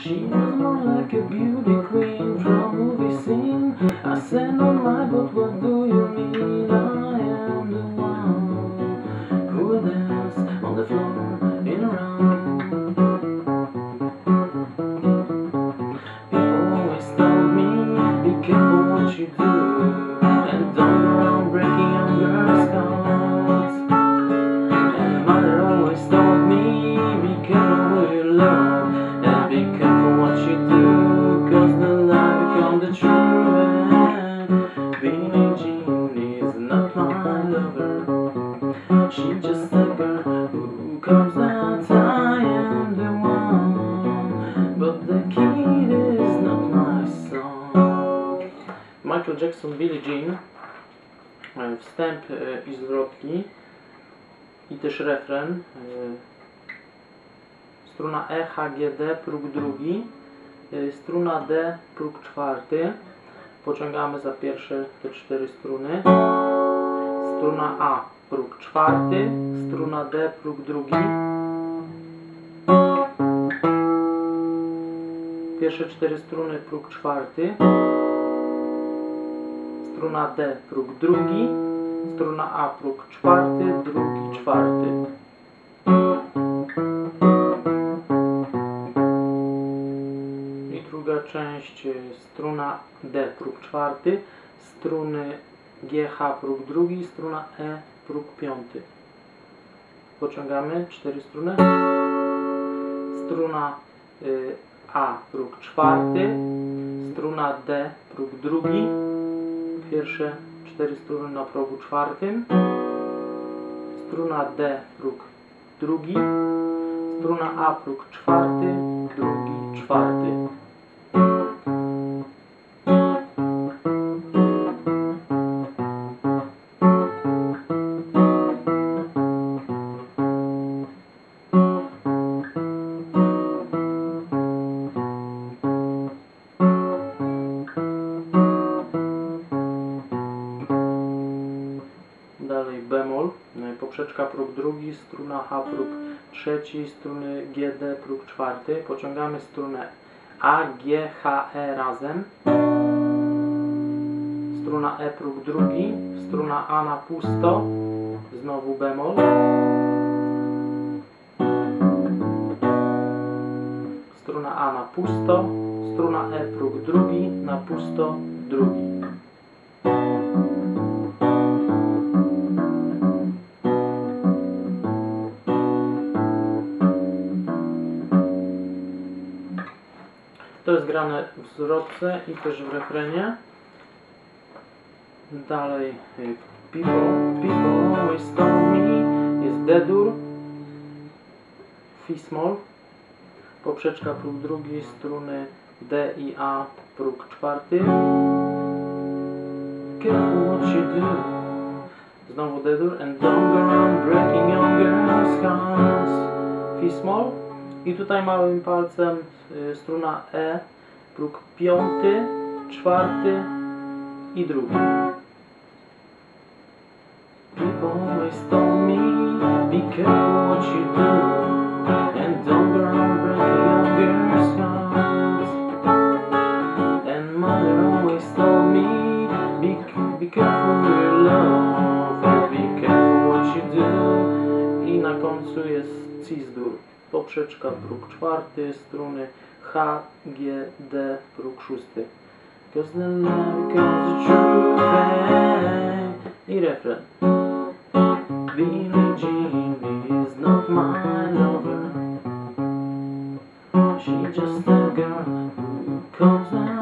She was more like a beauty queen from a movie scene. I said, no, my, but what do you mean? I am the one who will dance on the floor in a round. People always told me, be careful what you do, and don't go comes out. I am the one, but the kid is not my song. Michael Jackson, Billie Jean, e, wstęp e, i zwrotki i też refren. e, Struna E, H, G, D, próg drugi. Struna D, próg czwarty. Pociągamy za pierwsze te cztery struny. Struna A, próg czwarty. Struna D, próg drugi. Pierwsze cztery struny, próg czwarty. Struna D, próg drugi. Struna A, próg czwarty, drugi, czwarty. I druga część, y, struna D, próg czwarty, struny G, H, próg drugi, struna E, próg piąty. Pociągamy cztery struny. Struna y, A, próg czwarty, struna D, próg drugi, pierwsze cztery struny na progu czwartym, struna D, próg drugi, struna A, próg czwarty, drugi, czwarty. Dalej bemol, y, poprzeczka próg drugi, struna H próg trzeci, struny G, D próg czwarty. Pociągamy strunę A, G, H, E razem. Struna E próg drugi, struna A na pusto, znowu bemol. Struna A na pusto, struna E próg drugi, na pusto, drugi. To jest grane w zwrotce i też w refrenie. Dalej y, People, people always told me jest D-dur Fi-small poprzeczka próg drugi, struny D i A próg czwarty. Careful what you do. Znowu D-dur and don't go around breaking young girls' hearts Fi-small i tutaj małym palcem y, struna E, próg piąty, czwarty i drugi. People always told me, be careful what you do, and don't go girls'. And mother always told me, be, and be careful what you do. I na końcu jest C-dur poprzeczka, próg czwarty, struny H, G, D, próg szósty. Cause the love truth and... I refren. Billie Jean is not my lover She just a girl who comes out